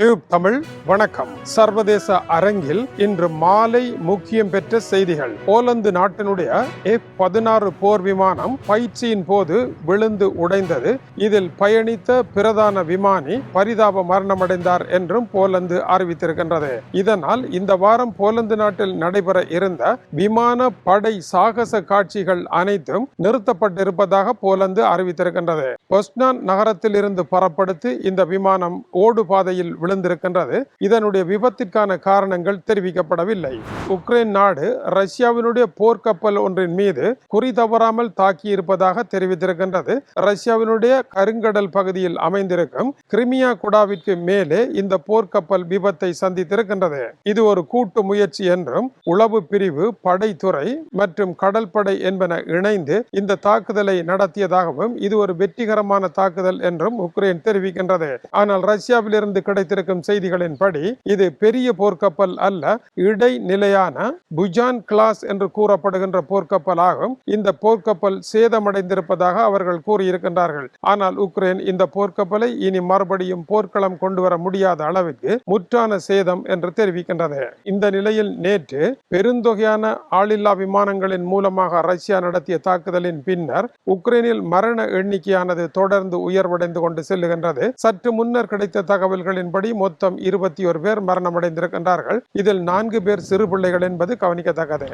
Tube Tamil வணக்கம். சர்வதேச அரங்கில் இன்று மாலை முக்கியம் பெற்ற செய்திகள். போலந்து நாட்டினுடைய எஃப் பதினாறு போர் விமானம் பயிற்சியின் போது விழுந்து உடைந்தது. இதில் பயணித்த பிரதான விமானி பரிதாப மரணமடைந்தார் என்றும் போலந்து அறிவித்திருக்கின்றது. இதனால் இந்த வாரம் போலந்து நாட்டில் நடைபெற இருந்த விமான படை சாகச காட்சிகள் அனைத்தும் நிறுத்தப்பட்டிருப்பதாக போலந்து அறிவித்திருக்கின்றது. பொஸ்னான் நகரத்தில் இருந்து புறப்படுத்தி இந்த விமானம் ஓடுபாதையில் விழுந்திருக்கின்றது. இதனுடைய விபத்திற்கான காரணங்கள் தெரிவிக்கப்படவில்லை. உக்ரைன் நாடு ரஷ்யாவினுடைய போர்க்கப்பல் ஒன்றின் மீது குறி தவறாமல் தாக்கியிருப்பதாக தெரிவித்திருக்கின்றது. ரஷ்யாவினுடைய கருங்கடல் பகுதியில் அமைந்திருக்கும் கிரிமியா குடாவிற்கு மேலே இந்த போர்க்கப்பல் விபத்தை சந்தித்திருக்கின்றது. இது ஒரு கூட்டு முயற்சி என்றும் உளவு பிரிவு படைத்துறை மற்றும் கடற்படை என்பன இணைந்து இந்த தாக்குதலை நடத்தியதாகவும் இது ஒரு வெற்றிகரமான தாக்குதல் என்றும் உக்ரைன் தெரிவிக்கின்றது. ஆனால் ரஷ்யாவிலிருந்து கிடைத்திருக்கும் செய்திகளின்படி இது பெரிய போர்க்கப்பல் அல்ல இடைநிலையான புஜான் கிளாஸ் என்று கூறப்படுகின்ற போர்க்கப்பல் ஆகும் இந்த போர்க்கப்பல் சேதமடைந்திருப்பதாக அவர்கள் கூறியிருக்கின்றார்கள். ஆனால் உக்ரைன் இந்த போர்க்கப்பலை இனி மறுபடியும் போர்க்களம் கொண்டு வர முடியாத அளவுக்கு முற்றான சேதம் என்று தெரிவிக்கின்றது. இந்த நிலையில் நேற்று பெருந்தொகையான ஆளில்லா விமானங்களின் மூலமாக ரஷ்யா நடத்திய தாக்குதலின் பின்னர் உக்ரைனில் மரண எண்ணிக்கையானது தொடர்ந்து உயர்வடைந்து கொண்டு செல்லுகின்றது. சற்று முன்னர் கிடைத்த தகவல்களின்படி படி மொத்தம் இருபத்தி ஒரு பேர் மரணமடைந்திருக்கின்றார்கள். இதில் நான்கு பேர் சிறு பிள்ளைகள் என்பது கவனிக்கத்தக்கது.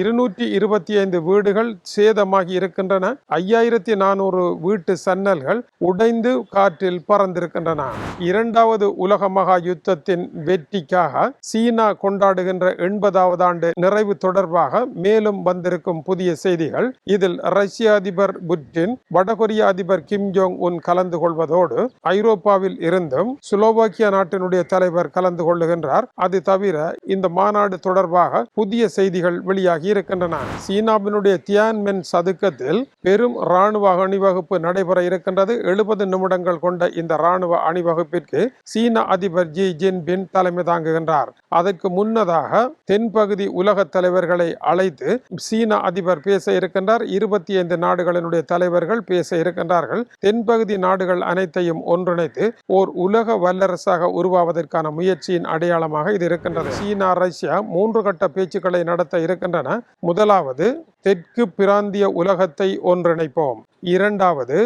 இருநூற்றி இருபத்தி ஐந்து வீடுகள் சேதமாகி இருக்கின்றன. ஐயாயிரத்தி நானூறு வீட்டு சன்னல்கள் உடைந்து காற்றில் பறந்திருக்கின்றன. இரண்டாவது உலக மகா யுத்தத்தின் வெற்றிக்காக சீனா கொண்டாடுகின்ற எண்பதாவது ஆண்டு நிறைவு தொடர்பாக மேலும் வந்திருக்கும் புதிய செய்திகள். இதில் ரஷ்ய அதிபர் புட்டின் வடகொரிய அதிபர் கிம் ஜோங் உன் கலந்து கொள்வதோடு ஐரோப்பாவில் இருந்தும் சுலோவாக்கியா நாட்டினுடைய தலைவர் கலந்து கொள்ளுகின்றார். அது தவிர இந்த மாநாடு தொடர்பாக புதிய செய்திகள் வெளியாகி இருக்கின்றன. சீனாவினுடைய தியான்மென் சதுக்கத்தில் பெரும் ராணுவ அணிவகுப்பு நடைபெற இருக்கின்றது. எழுபது நிமிடங்கள் கொண்ட இந்த ராணுவ அணிவகுப்பிற்கு சீன அதிபர் ஜி ஜின்பின் தலைமை தாங்குகின்றார். அதற்கு முன்னதாக தென்பகுதி உலக தலைவர்களை அழைத்து சீன அதிபர் பேச இருக்கின்றார். இருபத்தி ஐந்து நாடுகளினுடைய தலைவர்கள் பேச இருக்கின்றார்கள். தென்பகுதி நாடுகள் அனைத்தையும் ஒன்றிணைத்து ஓர் உலக வல்லரசாக உருவாவதற்கான முயற்சியின் அடையாளமாக இது இருக்கின்றது. சீனா ரஷ்யா மூன்று கட்ட பேச்சுக்களை நடத்த இருக்கின்றன. முதலாவது தெற்கு பிராந்திய உலகத்தை ஒன்றிணைப்போம். இரண்டாவது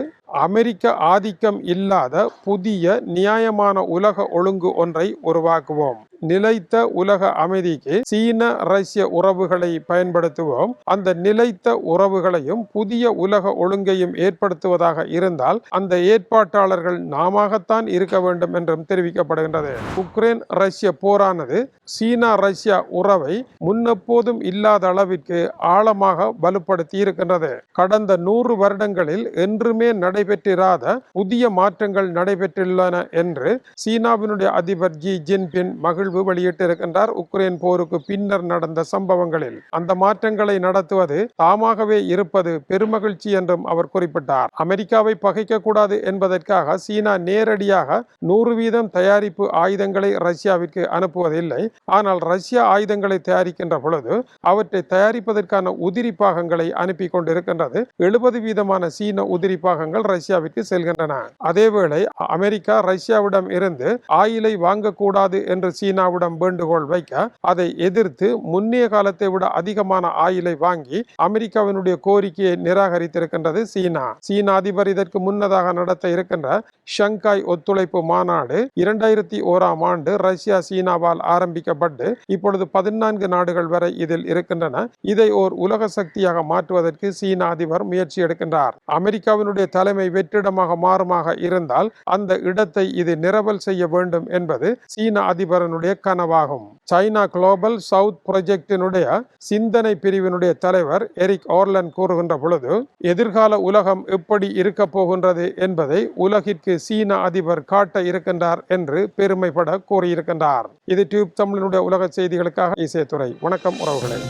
அமெரிக்க ஆதிக்கம் இல்லாத புதிய நியாயமான உலக ஒழுங்கு ஒன்றை உருவாக்குவோம். நிலைத்த உலக அமைதிக்கு சீன ரஷ்ய உறவுகளை பயன்படுத்துவோம். அந்த நிலைத்த உறவுகளையும் புதிய உலக ஒழுங்கையும் ஏற்படுத்துவதாக இருந்தால் அந்த ஏற்பாட்டாளர்கள் நாமத்தான் இருக்க வேண்டும் என்றும் தெரிவிக்கப்படுகின்றது. உக்ரைன் ரஷ்ய போரானது சீனா ரஷ்யா உறவை முன்னெப்போதும் இல்லாத அளவிற்கு ஆழமாக வலுப்படுத்தி இருக்கின்றது. கடந்த நூறு வருடங்களில் என்றுமே நடைபெற்றிராத புதிய மாற்றங்கள் நடைபெற்றுள்ளன என்று சீனாவினுடைய அதிபர் ஜி ஜின்பின் மகிழ்வு வெளியிட்டிருக்கின்றார். உக்ரைன் போருக்கு பின்னர் நடந்த சம்பவங்களில் அந்த மாற்றங்களை நடத்துவது தாமாகவே இருப்பது பெருமகிழ்ச்சி என்றும் அவர் குறிப்பிட்டார். அமெரிக்காவை பகைக்க கூடாது என்பதற்காக சீனா நேரடியாக நூறு வீதம் தயாரிப்பு ஆயுதங்களை ரஷ்யாவிற்கு அனுப்புவதில்லை. ஆனால் ரஷ்யா ஆயுதங்களை தயாரிக்கின்ற பொழுது அவற்றை தயாரிப்பதற்கான உதிரி பாகங்களை அனுப்பி கொண்டிருக்கின்றது. எழுபது வீதமான சீன உதிரி பாகங்கள் ரஷ்யாவிற்கு செல்கின்றன. அதேவேளை அமெரிக்கா ரஷ்யாவிடம் இருந்து ஆயிலை வாங்கக்கூடாது என்று சீனாவிடம் வேண்டுகோள் வைக்க அதை எதிர்த்து முன்னைய காலத்தை விட அதிகமான ஆயிலை வாங்கி அமெரிக்காவினுடைய கோரிக்கையை நிராகரித்திருக்கின்றது சீனா. சீன அதிபர் இதற்கு முன்னதாக நடத்த இருக்கின்ற ஷங்காய் ஒத்துழைப்பு மாநாடு இரண்டாயிரத்தி ஓராம் ஆண்டு ரஷ்யா சீனாவால் ஆரம்பிக்கப்பட்டு இப்பொழுது பதினான்கு நாடுகள் வரை இதில் இருக்கின்றன. இதை ஓர் உலக சக்தியாக மாற்றுவதற்கு சீன அதிபர் முயற்சி எடுக்கின்றார். அமெரிக்காவினுடைய தலைமை வெற்றிடமாக மாறுமாக இருந்தால் அந்த இடத்தை இது நிரவல் செய்ய வேண்டும் என்பது சீன அதிபரனுடைய கனவாகும். சைனா குளோபல் சவுத் ப்ரொஜெக்டினுடைய சிந்தனை பிரிவினுடைய தலைவர் எரிக் ஓர்லன் கூறுகின்ற பொழுது எதிர்கால உலகம் எப்படி இருக்க போகின்றது என்பதை உலகிற்கு சீன அதிபர் காட்ட இருக்கின்றார் என்று பெருமைப்பட கூறியிருக்கின்றார். இது டியூப் தமிழனுடைய உலக செய்திகளுக்காக இசைத்துறை. வணக்கம் உறவுகளே.